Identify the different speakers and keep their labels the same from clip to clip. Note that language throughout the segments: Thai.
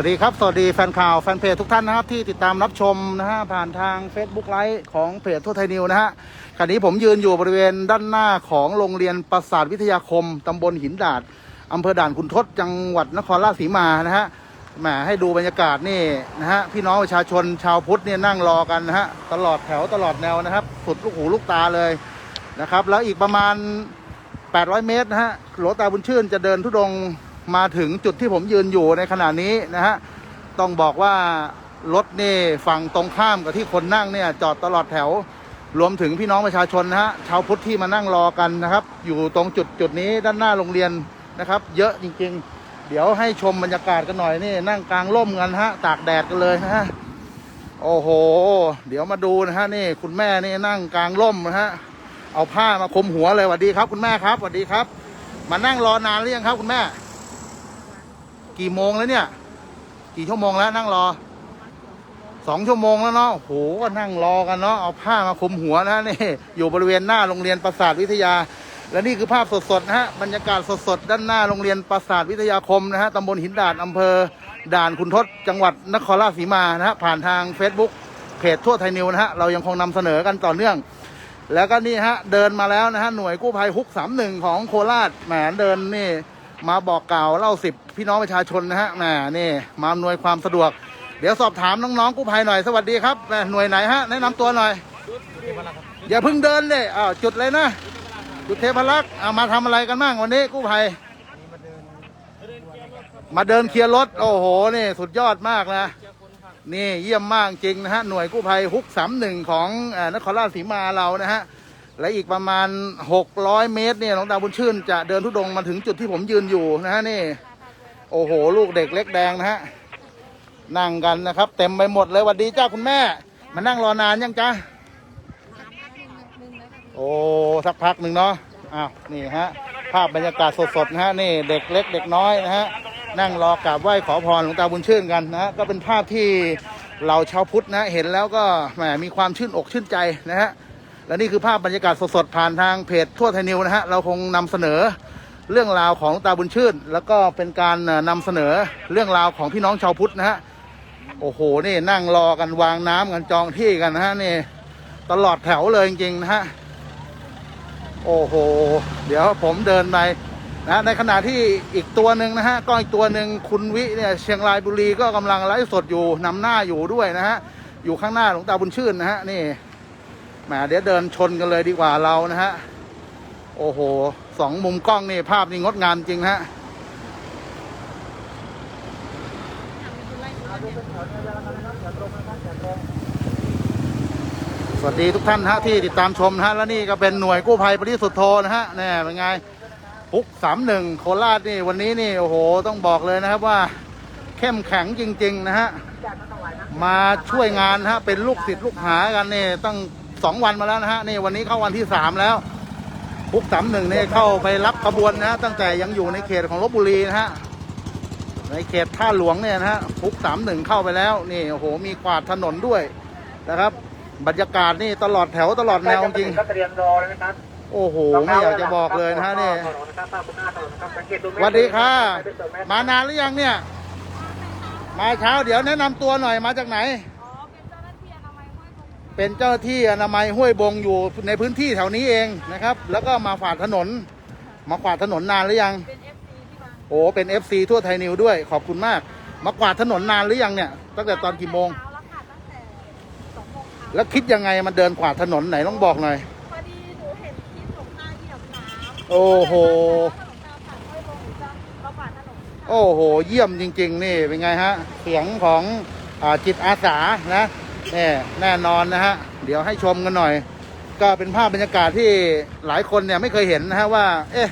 Speaker 1: วัสดีครับ สวัสดีแฟนข่าวแฟนเพจทุกท่านนะครับที่ติดตามรับชมนะฮะผ่านทาง Facebook ไลฟ์ของเพจทั่วไทยนิวนะฮะขณะนี้ผมยืนอยู่บริเวณด้านหน้าของโรงเรียนประสาทวิทยาคมตำบลหินดาดอำเภอด่านขุนทดจังหวัดนครราชสีมานะฮะแหมให้ดูบรรยากาศนี่นะฮะพี่น้องประชาชนชาวพุทธเนี่ยนั่งรอกันนะฮะตลอดแถวตลอดแนวนะครับ สุดลูกหูลูกตาเลยนะครับ แล้วอีกประมาณ 800 เมตรนะฮะหลวงตาบุญชื่นจะเดินทุดง มาถึงจุดที่ผมยืนอยู่ในขณะนี้นะฮะต้องบอกว่ารถนี่ฝั่งตรงข้ามกับที่คนนั่งเนี่ยจอดตลอดแถว รวมถึงพี่น้องประชาชนนะฮะชาวพุทธที่มานั่งรอกันนะครับ อยู่ตรงจุดจุดนี้ด้านหน้าโรงเรียนนะครับ เยอะจริง ๆ เดี๋ยวให้ชมบรรยากาศกันหน่อยนี่นั่งกลางร่มกันฮะตากแดดกันเลยนะฮะโอ้โห เดี๋ยวมาดูนะฮะนี่คุณแม่นี่นั่งกลางร่มนะฮะเอาผ้ามาคลุมหัวเลยสวัสดีครับ คุณแม่ครับสวัสดีครับ มานั่งรอนานหรือยังครับ คุณแม่ กี่โมงแล้วเนี่ย กี่ชั่วโมงแล้วนั่งรอสองชั่วโมงแล้วเนาะโหก็นั่งรอกันเนาะเอาผ้ามาคลุมหัวนะนี่อยู่บริเวณหน้าโรงเรียนประสาทวิทยา และนี่คือภาพสดๆนะฮะบรรยากาศสดๆด้านหน้าโรงเรียนประสาทวิทยาคมนะฮะตำบลหินดาดอำเภอ ด่านขุนทดจังหวัดนครราชสีมานะฮะผ่านทาง Facebook เพจทั่วไทยนิวนะฮะเรายังคงนำเสนอกันต่อเนื่อง แล้วก็นี่ฮะเดินมาแล้วนะฮะหน่วยกู้ภัยฮุกสามหนึ่งของโคราชแหมเดินนี่ มาบอกกล่าวเล่าสิบพี่น้องประชาชนนะฮะแหมนี่มาอำนวยความสะดวก เดี๋ยวสอบถามน้องๆกู้ภัยหน่อยสวัสดีครับแหมหน่วยไหนฮะแนะนำตัวหน่อย อย่าเพิ่งเดินเลยอ้าวจุดเลยนะ จุดเทพรักษ์เอามาทำอะไรกันบ้างวันนี้กู้ภัย มาเดินเคลียร์รถ โอ้โห นี่สุดยอดมากนะ นี่เยี่ยมมากจริงนะฮะ หน่วยกู้ภัยฮุกสามหนึ่งของเออนครราชสีมาเรานะฮะ และอีกประมาณ 600 เมตรเนี่ยหลวงตาบุญชื่นจะเดินทุดงมาถึงจุดที่ผมยืนอยู่นะฮะนี่ โอ้โห ลูกเด็กเล็กแดงนะฮะนั่งกันนะครับ เต็มไปหมดเลยวัสดีจ้าคุณแม่ มานั่งรอนานยังจ้าโอ้สักพักหนึ่งเนาะอ้าวนี่ฮะภาพบรรยากาศสดๆนะฮะนี่เด็กเล็กเด็กน้อยนะฮะนั่งรอกราบไหว้ขอพรหลวงตาบุญชื่นกันนะฮะก็เป็นภาพที่เราชาวพุทธนะเห็นแล้วก็แหมมีความชื่นอกชื่นใจนะฮะ และนี่คือภาพบรรยากาศสดๆ ผ่านทางเพจทั่วไทยนิวนะฮะ เราคงนำเสนอเรื่องราวของหลวงตาบุญชื่น แล้วก็เป็นการเอ่อนำเสนอเรื่องราวของพี่น้องชาวพุทธนะฮะ โอ้โห นี่นั่งรอกันวางน้ำกันจองที่กันนะฮะนี่ตลอดแถวเลยจริงๆนะฮะ โอ้โห เดี๋ยวผมเดินไปนะในขณะที่อีกตัวหนึ่งนะฮะก็อีกตัวหนึ่งคุณวิเนี่ยเชียงรายบุรีก็กำลังไลฟ์สดอยู่นำหน้าอยู่ด้วยนะฮะอยู่ข้างหน้าหลวงตาบุญชื่นนะฮะนี่ แหมเดี๋ยวเดินชนกันเลยดีกว่าเรานะฮะ โอ้โหสองมุมกล้องนี่ภาพนี่งดงามจริงฮะสวัสดีทุกท่านฮะที่ติดตามชมฮะและนี่ก็เป็นหน่วยกู้ภัยปฏิสุทธโธนะฮะแน่เป็นไงปุ๊กสามหนึ่งโคราชนี่วันนี้นี่โอ้โหต้องบอกเลยนะครับว่า เข้มแข็งจริง ๆ นะฮะ มาช่วยงานฮะเป็นลูกศิษย์ลูกหากันนี่ตั้ง สองวันมาแล้วนะฮะนี่วันนี้เข้าวันที่สามแล้วปุ๊กสามหนึ่งนี่เข้าไปรับขบวนนะฮะตั้งแต่ยังอยู่ในเขตของลบบุรีนะฮะในเขตท่าหลวงเนี่ยนะฮะปุ๊กสามหนึ่งเข้าไปแล้วนี่โอ้โหมีกวาดถนนด้วยนะครับ บรรยากาศนี่ตลอดแถวตลอดแนวจริง
Speaker 2: ก็เตรียมรอเลยนะครับ
Speaker 1: โอ้โหไม่อยากจะบอกเลยนะฮะนี่สวัสดีค่ะมานานหรือยังเนี่ย มาเช้าเดี๋ยวแนะนำตัวหน่อยมาจากไหน
Speaker 3: อ๋อ เป็นเจ้าหน้าที่อนามัยห้วยบง
Speaker 1: เป็นเจ้าหน้าที่อนามัยห้วยบงอยู่ในพื้นที่แถวนี้เองนะครับ แล้วก็มาฝาดถนน มาฝาดถนนนานหรือยัง
Speaker 3: เป็นเอฟซีที่มา
Speaker 1: โอ้เป็น FC ทั่วไทยนิวด้วย ขอบคุณมาก มากวาดถนนนานหรือยังเนี่ย ตั้งแต่ตอนกี่โมง
Speaker 3: เช้าแล้วค่ะตั้งแต่สองโมงเช้า
Speaker 1: แล้วคิดยังไงมันเดินกวาดถนนไหนต้องบอกหน่อย
Speaker 3: พอดีหนูเห็นคลิปหลวงตาเหยียบน้ำ
Speaker 1: โอ้โห
Speaker 3: ถ้าหลวงตาผ่านห้วยบงหนูจะมาผ่านถนนค่ะ
Speaker 1: โอ้โห เยี่ยมจริง ๆ นี่เป็นไงฮะ เสียงของอาจิตอาสานะ นี่แน่นอนนะฮะ เดี๋ยวให้ชมกันหน่อย ก็เป็นภาพบรรยากาศที่หลายคนเนี่ยไม่เคยเห็นนะฮะว่า เอ๊ะ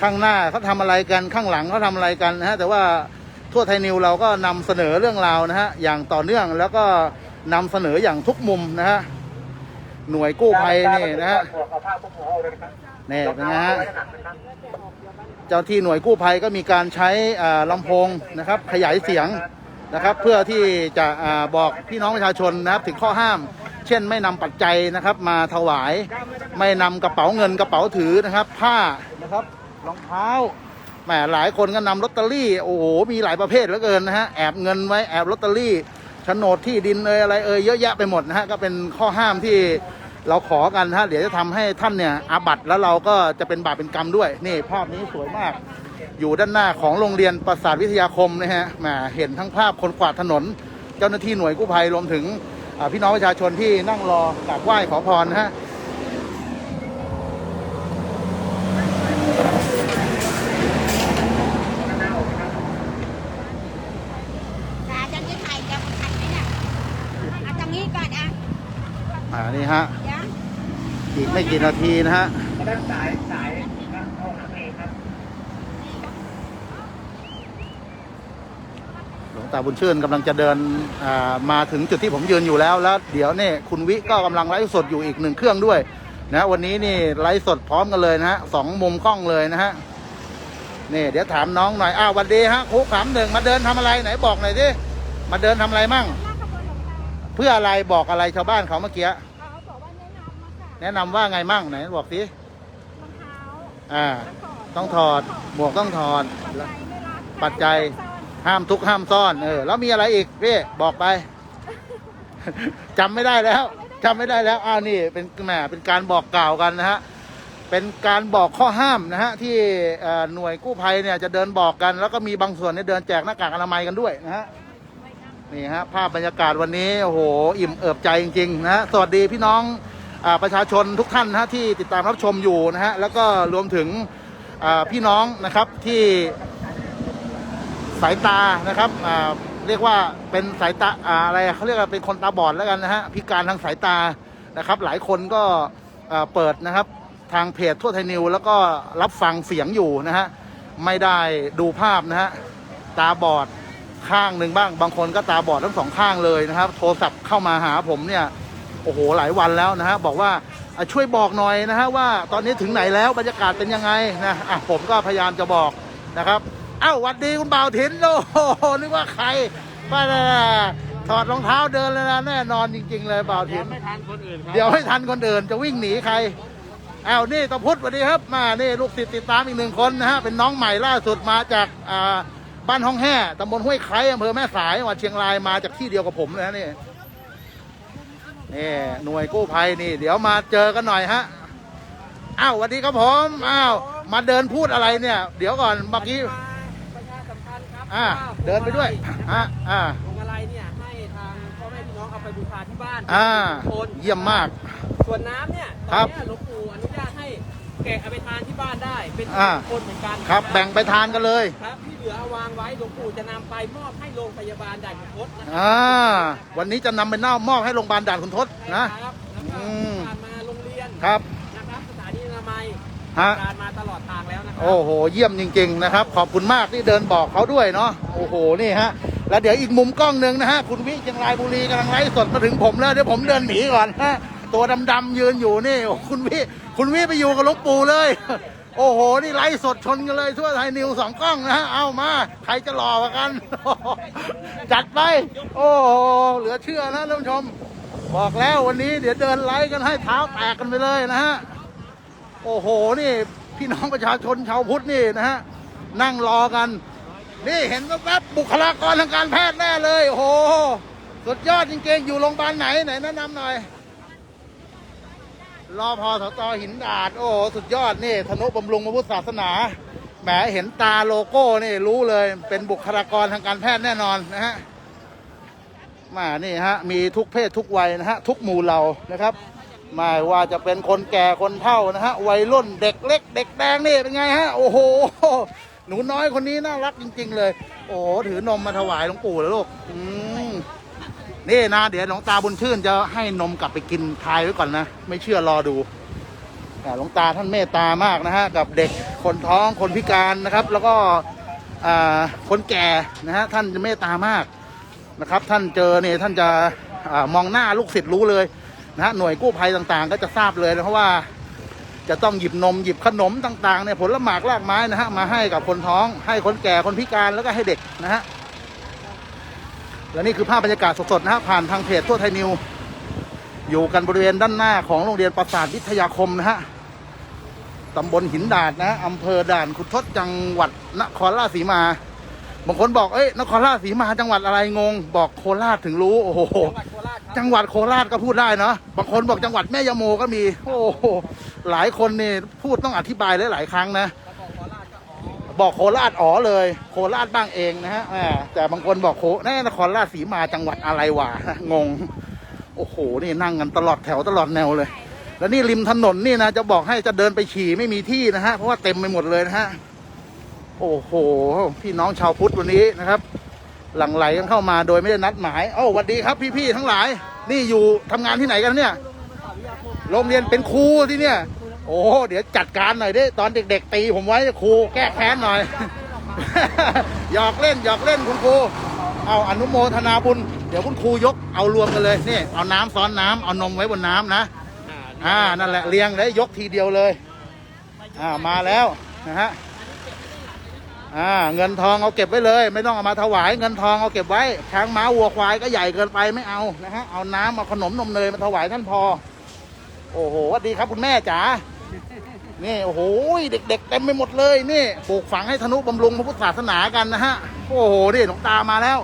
Speaker 1: ข้างหน้าเขาทำอะไรกันข้างหลังเขาทำอะไรกันนะฮะ แต่ว่าทั่วไทยนิวเราก็นำเสนอเรื่องราวนะฮะ อย่างต่อเนื่องแล้วก็นำเสนออย่างทุกมุมนะฮะ หน่วยกู้ภัยนี่นะฮะ
Speaker 2: นี่
Speaker 1: เป็นไงฮะ
Speaker 2: เจ้า
Speaker 1: ที่หน่วยกู้ภัยก็มีการใช้อ่าลำโพงนะครับ ขยายเสียง นะครับ เพื่อที่จะบอกพี่น้องประชาชนนะครับถึงข้อห้าม เช่นไม่นำปัจจัยนะครับ มาถวาย ไม่นำกระเป๋าเงินกระเป๋าถือนะครับ ผ้านะครับรองเท้าแหมหลายคนก็นำลอตเตอรี่โอ้โหมีหลายประเภทเหลือเกินนะฮะแอบเงินไว้แอบลอตเตอรี่โฉนดที่ดินเอยอะไรเอยเยอะแยะไปหมดนะฮะก็เป็นข้อห้ามที่เราขอกันฮะเดี๋ยวจะทำให้ท่านเนี่ยอาบัตแล้วเราก็จะเป็นบาปเป็นกรรมด้วย นี่ภาพนี้สวยมาก อยู่ด้านหน้าของโรงเรียนประสาทวิทยาคมนะฮะแหมเห็นทั้งภาพคนกวาดถนน เจ้าหน้าที่หน่วยกู้ภัยรวมถึงอ่าพี่น้องประชาชนที่นั่งรอกราบไหว้ขอพรนะฮะ
Speaker 3: จ้าจะจะถ่ายจะมาถ่ายไหมเนี่ยเอาตรงนี้ก่อนอะ
Speaker 1: อ่านี่ฮะ
Speaker 3: เดี๋ยว
Speaker 1: อีกไม่กี่นาทีนะฮะ
Speaker 2: ด้านสายสายเข้าหาเองครับ
Speaker 1: ห ลวงตาบุญชื่นกำลังจะเดินอ่ามาถึงจุดที่ผมยืนอยู่แล้ว แล้วเดี๋ยวนี่คุณวิก็กำลังไลฟ์สดอยู่อีกหนึ่งเครื่องด้วยนะวันนี้นี่ไลฟ์สดพร้อมกันเลยนะฮะสองมุมกล้องเลยนะฮะนี่เดี๋ยวถามน้องหน่อยอ้าววันดีฮะครูขำหนึ่งมาเดินทำอะไรไหนบอกหน่อยดิมาเดินทำอะไรมั่ง
Speaker 3: หน้าขบวนหลวงตา
Speaker 1: เพื่ออะไรบอกอะไรชาวบ้านเขาเมื่อกี้
Speaker 3: เขาบอกว่าแนะนำมาค่ะ
Speaker 1: แนะนำว่าไงมั่งไหนบอกสิ
Speaker 3: รองเท้า
Speaker 1: อ่า ต้องถอดหมวกต้องถอด
Speaker 3: ใจไม่รัก
Speaker 1: ปัจจัย ห้ามทุกข์ห้ามซ่อน เออ แล้วมีอะไรอีกพี่บอกไปจำไม่ได้แล้วจำไม่ได้แล้วอ้าวนี่เป็นแหมเป็นการบอกกล่าวกันนะฮะเป็นการบอกข้อห้ามนะฮะที่เอ่อหน่วยกู้ภัยเนี่ยจะเดินบอกกัน แล้วก็มีบางส่วนเนี่ยเดินแจกหน้ากากอนามัยกันด้วยนะฮะนี่ฮะภาพบรรยากาศวันนี้โอ้โหอิ่มเอิบใจจริงๆนะฮะสวัสดีพี่น้องอาประชาชนทุกท่านนะฮะที่ติดตามรับชมอยู่นะฮะแล้วก็รวมถึงอ่าพี่น้องนะครับที่ สายตานะครับเรียกว่าเป็นสายตาอะไรเขาเรียกว่าเป็นคนตาบอดแล้วกันนะฮะพิการทางสายตานะครับ หลายคนก็เปิดนะครับทางเพจทั่วไทยนิว แล้วก็รับฟังเสียงอยู่นะฮะไม่ได้ดูภาพนะฮะตาบอดข้างหนึ่งบ้าง บางคนก็ตาบอดทั้งสองข้างเลยนะครับ โทรศัพท์เข้ามาหาผมเนี่ยโอ้โหหลายวันแล้วนะฮะบอกว่าช่วยบอกหน่อยนะฮะว่าตอนนี้ถึงไหนแล้วบรรยากาศเป็นยังไงนะอะผมก็พยายามจะบอกนะครับ เอ้าหวัดดีคุณบ่าวถินโอ้โหนึกว่าใครป้าน่ะถอดรองเท้าเดินเลยนะแน่นอนจริง ๆ เลยบ่าวถิน
Speaker 2: ไม่ทันคนอื่นครับ
Speaker 1: เดี๋ยวให้ทันคนอื่นจะวิ่งหนีใครอ้าวนี่ตะพุทธสวัสดีครับ มานี่ลูกศิษย์ติดตามอีกหนึ่งคนนะฮะเป็นน้องใหม่ล่าสุดมาจากอ่าบ้านห้องแห่ตำบลห้วยไคร้อำเภอแม่สายจังหวัดเชียงรายมาจากที่เดียวกับผมเลยนะนี่นี่หน่วยกู้ภัยนี่ เดี๋ยวมาเจอกันหน่อยฮะอ้าวสวัสดีครับผมอ้าวมาเดินพูดอะไรเนี่ย เดี๋ยวก่อนเมื่อกี้ อ่า
Speaker 4: ว่า
Speaker 1: เดินไปด้วยฮะอ่า
Speaker 4: พวงมาลัยเนี่ยให้ทางพ่อแม่พี่น้องเอาไปบูชาที่บ้าน
Speaker 1: อ่า
Speaker 4: ทุกคน
Speaker 1: เยี่ยมมาก
Speaker 4: ส่วนน้ำเนี่ยต
Speaker 1: ครั
Speaker 4: อบนเนี้ยหลวงปู่อนุญาตให้แกะเอาไปทานที่บ้านได้เป็น
Speaker 1: อ่า
Speaker 4: คนเหมือนกัน
Speaker 1: ครับ
Speaker 4: นะ
Speaker 1: แบ่งไปทานกันเลย
Speaker 4: ครับที่เหลือเอาวางไว้หลวงปู่จะนำไปมอบให้โรงพยาบาลด่านขุนทดนะครั
Speaker 1: อ่าวันนี้จะนำไปเน่ามอบให้โรงพยาบาลด่านคุณทศนะ
Speaker 4: ครับแล้วก็
Speaker 1: อืม
Speaker 4: ผ่านมาโรงเรียน
Speaker 1: ครับ ฮะ
Speaker 4: การมาตลอดทางแล้วนะครั
Speaker 1: โอ้โห เยี่ยมจริง ๆ นะครับ ขอบคุณมากที่เดินบอกเขาด้วยเนาะโอ้โหนี่ฮะแล้วเดี๋ยวอีกมุมกล้องหนึ่งนะฮะคุณวิเชียงรายบุรีกำลังไลฟ์สดมาถึงผมแล้วเดี๋ยวผมเดินหนีก่อนฮะตัวดำๆยืนอยู่นี่โอ้คุณวิคุณวิไปอยู่กับหลวงปู่เลย โอ้โห นี่ไลฟ์สดชนกันเลยทั่วไทยนิวสองกล้องนะฮะเอามาใครจะหล่อกว่ากัน จัดไป โอ้โหเหลือเชื่อนะท่านผู้ชม บอกแล้ววันนี้เดี๋ยวเดินไลฟ์กันให้เท้าแตกกันไปเลยนะฮะ โอ้โหนี่พี่น้องประชาชนชาวพุทธนี่นะฮะนั่งรอกัน นี่เห็นแวบๆบุคลากรทางการแพทย์แน่เลยโอ้โหสุดยอดจริงๆ อยู่โรงพยาบาลไหนไหนแนะนำหน่อยรอพอสตอหินดาด โอ้โหสุดยอดนี่ธนุบำรุงพระพุทธศาสนาแหมเห็นตาโลโก้นี่รู้เลยเป็นบุคลากรทางการแพทย์แน่นอนนะฮะมานี่ฮะ มีทุกเพศทุกวัยนะฮะ ทุกหมู่เหล่านะครับ ไม่ว่าจะเป็นคนแก่คนเฒ่านะฮะวัยรุ่นเด็กเล็ก เด็กแดงนี่เป็นไงฮะโอ้โห หนูน้อยคนนี้น่ารักจริง ๆ เลย โอ้ถือนมมาถวายหลวงปู่แล้วลูกอืมนี่นะเดี๋ยวหลวงตาบุญชื่นจะให้นมกลับไปกินทายไว้ก่อนนะ ไม่เชื่อรอดูหลวงตาท่านเมตตามากนะฮะกับเด็กคนท้องคนพิการนะครับ แล้วก็คนแก่นะฮะท่านจะเมตตามากนะครับ ท่านเจอเนี่ยท่านจะอมองหน้าลูกศิษย์รู้เลย นะฮะหน่วยกู้ภัยต่างๆ ก็จะทราบเลยนะเพราะว่าจะต้องหยิบนมหยิบขนมต่างๆเนี่ยผลหมากรากไม้นะฮะมาให้กับคนท้อง ให้คนแก่คนพิการแล้วก็ให้เด็กนะฮะและนี่คือภาพบรรยากาศสดๆนะฮะผ่านทางเพจทั่วไทยนิว อยู่กันบริเวณด้านหน้าของโรงเรียนประสาทวิทยาคมนะฮะตตำบลหินดาดนะอำเภอด่านขุนทดจังหวัดนครราชสีมาบางคนบอกเอ้ยนครราชสีมาจังหวัดอะไรงง บอกโคราชถึงรู้โอ้โห
Speaker 4: จังหวัดโคราช
Speaker 1: ก็พูดได้เนาะบางคนบอกจังหวัดแม่ยะโมก็มี โอ้โหหลายคนนี่พูดต้องอธิบายหลายๆครั้งนะบอกโคราชอ๋อเลย โคราชบ้างเองนะฮะแหมแต่บางคนบอกโคแน่นครราชสีมาจังหวัดอะไรวะงง โอ้โหนี่นั่งกันตลอดแถวตลอดแนวเลย แล้วนี่ริมถนนนี่นะจะบอกให้จะเดินไปฉี่ไม่มีที่นะฮะเพราะว่าเต็มไปหมดเลยนะฮะโอ้โหพี่น้องชาวพุทธวันนี้นะครับ หลั่งไหลกันเข้ามาโดยไม่ได้นัดหมายเอ้าสวัสดีครับพี่ๆทั้งหลาย นี่อยู่ทำงานที่ไหนกันเนี่ย โรงเรียนเป็นครูที่เนี่ย โอ้เดี๋ยวจัดการหน่อยดิตอนเด็ก ๆ ตีผมไว้ครูแก้แค้นหน่อยหยอกเล่นหยอกเล่นคุณครูเอาอนุโมทนาบุญเดี๋ยวคุณครูยกเอารวมกันเลยนี่เอาน้ำซ้อนน้ำเอานมไว้บนน้ำนะอ่านั่นแหละเรียงแล้วยกทีเดียวเลย อ่ามาแล้วนะฮะ อ่าเงินทองเอาเก็บไว้เลย ไม่ต้องเอามาถวายเงินทองเอาเก็บไว้ ช้างม้าวัวควายก็ใหญ่เกินไปไม่เอานะฮะเอาน้ำเอาขนมนมเนยมาถวายท่านพอ โอ้โหสวัสดีครับคุณแม่จ๋านี่โอ้โหเด็ก ๆ เต็มไปหมดเลยนี่ปลูกฝังให้ธนุบำรุงพระพุทธศาสนากันนะฮะโอ้โหนี่หลวงตามาแล้ว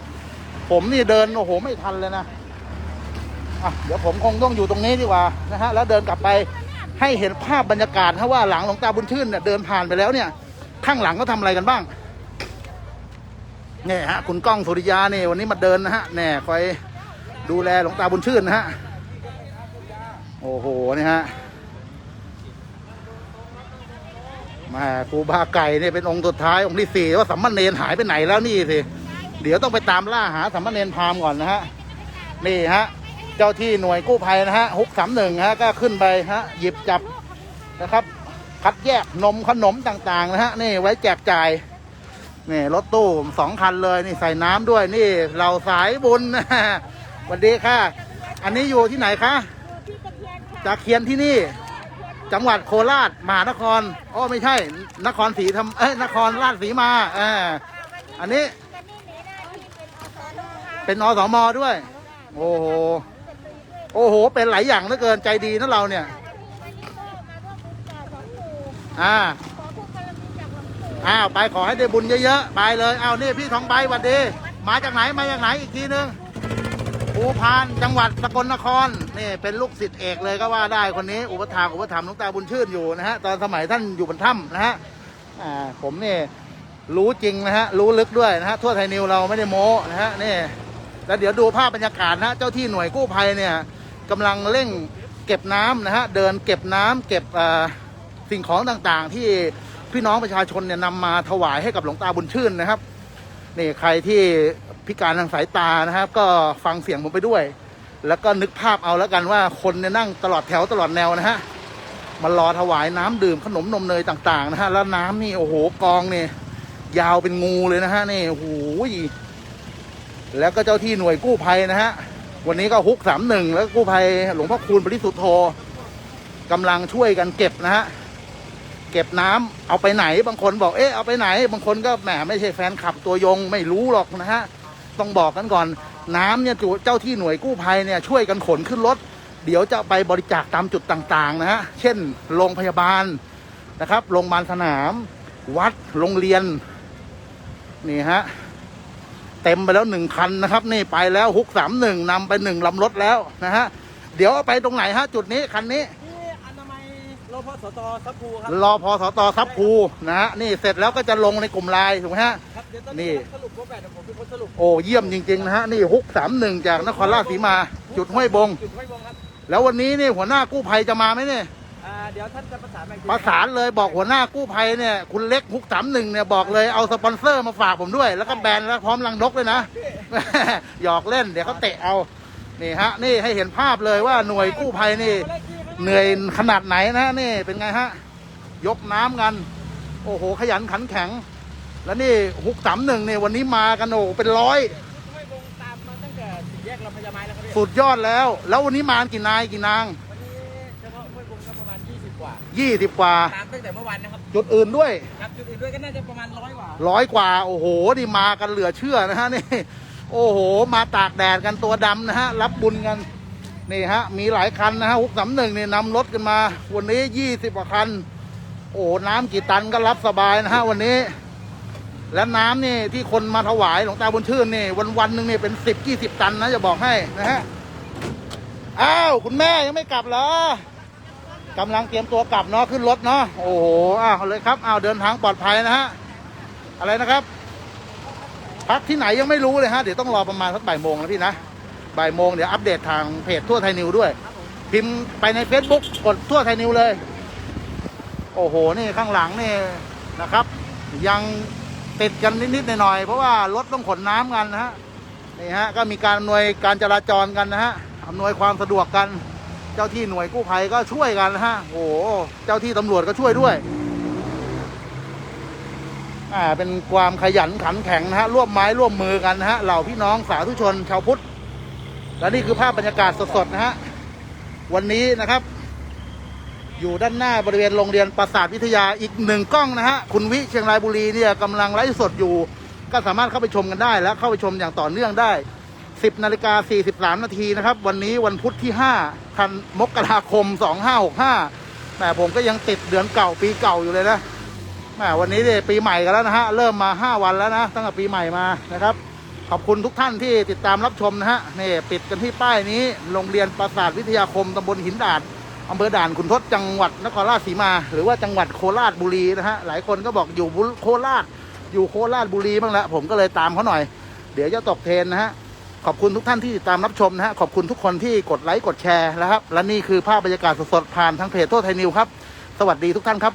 Speaker 1: ผมนี่เดินโอ้โหไม่ทันเลยนะอะเดี๋ยวผมคงต้องอยู่ตรงนี้ดีกว่านะฮะแล้วเดินกลับไปให้เห็นภาพบรรยากาศฮะว่าหลังหลวงตาบุญชื่นเนี่ยเดินผ่านไปแล้วเนี่ย ข้างหลังก็ทำอะไรกันบ้างเนี่ยฮะคุณก้องสุริยาเนี่ยวันนี้มาเดินนะฮะแน่คอยดูแลหลวงตาบุญชื่นนะฮะโอ้โหนี่ฮะมาครูบาไก่เนี่ยเป็นองค์สุดท้ายองค์ที่สี่ว่าสัมมาเนนหายไปไหนแล้วนี่สิเดี๋ยวต้องไปตามล่าหาสัมมาเนนพามก่อนนะฮะนี่ฮะเจ้าที่หน่วยกู้ภัยนะฮะฮุกสามหนึ่งฮะก็ขึ้นไปฮะหยิบจับนะครับ คัดแยกนมขนมต่างๆนะฮะนี่ไว้แจกจ่ายนี่รถตู้สองคันเลยนี่ใส่น้ำด้วยนี่เราสายบุญสวัสดีค่ะ อันนี้อยู่ที่ไหนคะ
Speaker 3: ตะเคียนค่ะ
Speaker 1: จาเคียนที่นี่ จังหวัดโคราชมหานครอ๋อไม่ใช่ นครศรีธรรมเอ้ยนครราชสีมาเอออันนี้
Speaker 3: เป็นอสมค่ะ
Speaker 1: เป็นอสมด้วย โอ้โหโอ้โห เป็นหลายอย่างเหลือเกินใจดีนะเราเนี่ย
Speaker 3: วันนี้ก็มาร่วมบุญต่อของปู่
Speaker 1: อ่า
Speaker 3: ขอผู้บารมีจากหลวงปู่
Speaker 1: อ้าวไปขอให้ได้บุญเยอะๆไปเลยเอานี่พี่ทองใบหวัดดี มาจากไหนมาจากไหนอีกทีนึงภูพานจังหวัดสกลนครนี่เป็นลูกศิษย์เอกเลยก็ว่าได้คนนี้ อุปถากอุปถัมภ์หลวงตาบุญชื่นอยู่นะฮะตอนสมัยท่านอยู่บนถ้ำนะฮะอ่าผมนี่รู้จริงนะฮะรู้ลึกด้วยนะฮะทั่วไทยนิวเราไม่ได้โม้นะฮะนี่แล้วเดี๋ยวดูภาพบรรยากาศนะฮะเจ้าที่หน่วยกู้ภัยเนี่ยกำลังเร่งเก็บน้ำนะฮะเดินเก็บน้ำเก็บอ่า สิ่งของต่างๆ ที่พี่น้องประชาชนเนี่ยนำมาถวายให้กับหลวงตาบุญชื่นนะครับนี่ใครที่พิการทางสายตานะครับ ก็ฟังเสียงผมไปด้วย แล้วก็นึกภาพเอาแล้วกันว่าคนเนี่ยนั่งตลอดแถวตลอดแนวนะฮะมารอถวายน้ำดื่มขนมนมเนยต่างๆนะฮะแล้วน้ำนี่โอ้โหกองนี่ยาวเป็นงูเลยนะฮะนี่โอ้โหแล้วก็เจ้าที่หน่วยกู้ภัยนะฮะวันนี้ก็ฮุกสามหนึ่งแล้วกู้ภัยหลวงพ่อคูณบริสุทธโธกำลังช่วยกันเก็บนะฮะ เก็บน้ำเอาไปไหน บางคนบอกเอ๊ะเอาไปไหน บางคนก็แหมไม่ใช่แฟนคลับตัวยงไม่รู้หรอกนะฮะต้องบอกกันก่อนน้ำเนี่ยเจ้าที่หน่วยกู้ภัยเนี่ยช่วยกันขนขึ้นรถ เดี๋ยวจะไปบริจาคตามจุดต่างๆนะฮะเช่น โรงพยาบาลนะครับโรงพยาบาลสนาม วัดโรงเรียนนี่ฮะเต็มไปแล้วหนึ่งคันนะครับ นี่ไปแล้วฮุกสามหนึ่งนำไปหนึ่งลำรถแล้วนะฮะเดี๋ยวไปตรงไหนฮะจุดนี้คันนี้
Speaker 4: มัยรพสตซับภูครับ
Speaker 1: รอพอสตซับภูนะฮะนี่เสร็จแล้วก็จะลงในกลุ่มไลน์ถูกไหมฮะ
Speaker 4: ครับเดี๋ยวตอน
Speaker 1: นี่
Speaker 4: นี้สรุปครบแบบเดี๋ยวผมเป็นคนสรุป
Speaker 1: โอ้เยี่ยมจริงๆนะฮะนี่ฮุกสามหนึ่งจากนครราชสีมา จุดห้วยบง
Speaker 4: จุดห้วยบงครับ
Speaker 1: แล้ววันนี้นี่หัวหน้ากู้ภัยจะมาไหมเนี่ย
Speaker 4: อ่าเดี๋ยวท่านจะประสานมาอีกที
Speaker 1: ประสานเลยบอกหัวหน้ากู้ภัยเนี่ยคุณเล็กฮุกสามหนึ่งเนี่ยบอกเลยเอาสปอนเซอร์มาฝากผมด้วย แล้วก็แบนแล้วพร้อมรังนกเลยนะ หยอกเล่นเดี๋ยวเขาเตะเอา นี่ฮะ นี่ให้เห็นภาพเลยว่าหน่วยกู้ภัยนี่ เหนื่อยขนาดไหนนะนี่เป็นไงฮะ ยกน้ำกัน โอ้โห ขยันขันแข็ง แล้วนี่ฮุกสามหนึ่งเนี่ยวันนี้มากันโอ้โหเป็นร้อย
Speaker 4: ห้วยบงตามมาตั้งแต่สี่แยกลำพญาไม้แล้วครับพี่
Speaker 1: สุดยอดแล้ว แล้ววันนี้มากี่นายกี่นาง
Speaker 4: วันนี้เฉพาะห้วยบงก็ประมาณ20กว่า
Speaker 1: ยี่สิบกว่า
Speaker 4: ตามตั้งแต่เมื่อวานนะครับ
Speaker 1: จุดอื่นด้วย
Speaker 4: ครับจุดอื่นด้วยก็น่าจะประมาณร้อยกว่า
Speaker 1: ร้อยกว่า โอ้โหนี่มากันเหลือเชื่อนะฮะนี่ โอ้โห มาตากแดดกันตัวดำนะฮะ รับบุญกัน นี่ฮะ มีหลายคันนะฮะฮุกสามหนึ่งเนี่ยนำรถกันมา วันนี้ยี่สิบกว่าคัน โอ้น้ำกี่ตันก็รับสบายนะฮะวันนี้ และน้ำนี่ที่คนมาถวายหลวงตาบุญชื่นนี่ วันวันๆหนึ่งนี่เป็นสิบยี่สิบตันนะจะบอกให้นะฮะอ้าวคุณแม่ยังไม่กลับเหรอกำลังเตรียมตัวกลับเนาะขึ้นรถเนาะโอ้โหอ้าวเลยครับอ้าวเดินทางปลอดภัยนะฮะอะไรนะครับพักที่ไหนยังไม่รู้เลยฮะเดี๋ยวต้องรอประมาณสักบ่ายโมงนะพี่นะ บ่ายโมงเดี๋ยวอัปเดตทางเพจทั่วไทยนิวด้วย พิมพ์ไปใน Facebook กดทั่วไทยนิวเลย โอ้โห นี่ข้างหลังนี่นะครับ ยังติดกันนิดๆหน่อยๆเพราะว่ารถต้องขนน้ำกันนะฮะนี่ฮะก็มีการอำนวยการจราจรกันนะฮะอำนวยความสะดวกกันเจ้าที่หน่วยกู้ภัยก็ช่วยกันนะฮะโอ้โหเจ้าที่ตำรวจก็ช่วยด้วยอ่าเป็นความขยันขันแข็งนะฮะร่วมไม้ร่วมมือกันนะฮะเหล่าพี่น้องสาธุชนชาวพุทธ และนี่คือภาพบรรยากาศสดๆนะฮะวันนี้นะครับ อยู่ด้านหน้าบริเวณโรงเรียนประสาทวิทยาอีกหนึ่งกล้องนะฮะคุณวิเชียงรายบุรีเนี่ยกำลังไลฟ์สดอยู่ ก็สามารถเข้าไปชมกันได้ และเข้าไปชมอย่างต่อเนื่องได้ 10นาฬิกา43นาทีนะครับ วันนี้วันพุธที่5ธันมกราคม 2565แต่ผมก็ยังติดเดือนเก่าปีเก่าอยู่เลยนะแหมวันนี้เนี่ยปีใหม่กันแล้วนะฮะ เริ่มมา 5 วันแล้วนะ ตั้งแต่ปีใหม่มานะครับ ขอบคุณทุกท่านที่ติดตามรับชมนะฮะนี่ปิดกันที่ป้ายนี้ โรงเรียนประสาทวิทยาคมตำบลหินดาดอำเภอด่านขุนทดจังหวัดนครราชสีมา หรือว่าจังหวัดโคราชบุรีนะฮะหลายคนก็บอกอยู่โคราช อยู่โคราชบุรีบ้างละผมก็เลยตามเขาหน่อย เดี๋ยวจะตกเทรนนะฮะขอบคุณทุกท่านที่ติดตามรับชมนะฮะขอบคุณทุกคนที่กดไลค์กดแชร์นะครับและนี่คือภาพบรรยากาศสดๆผ่านทางเพจโทษไทยนิวครับ สวัสดีทุกท่านครับ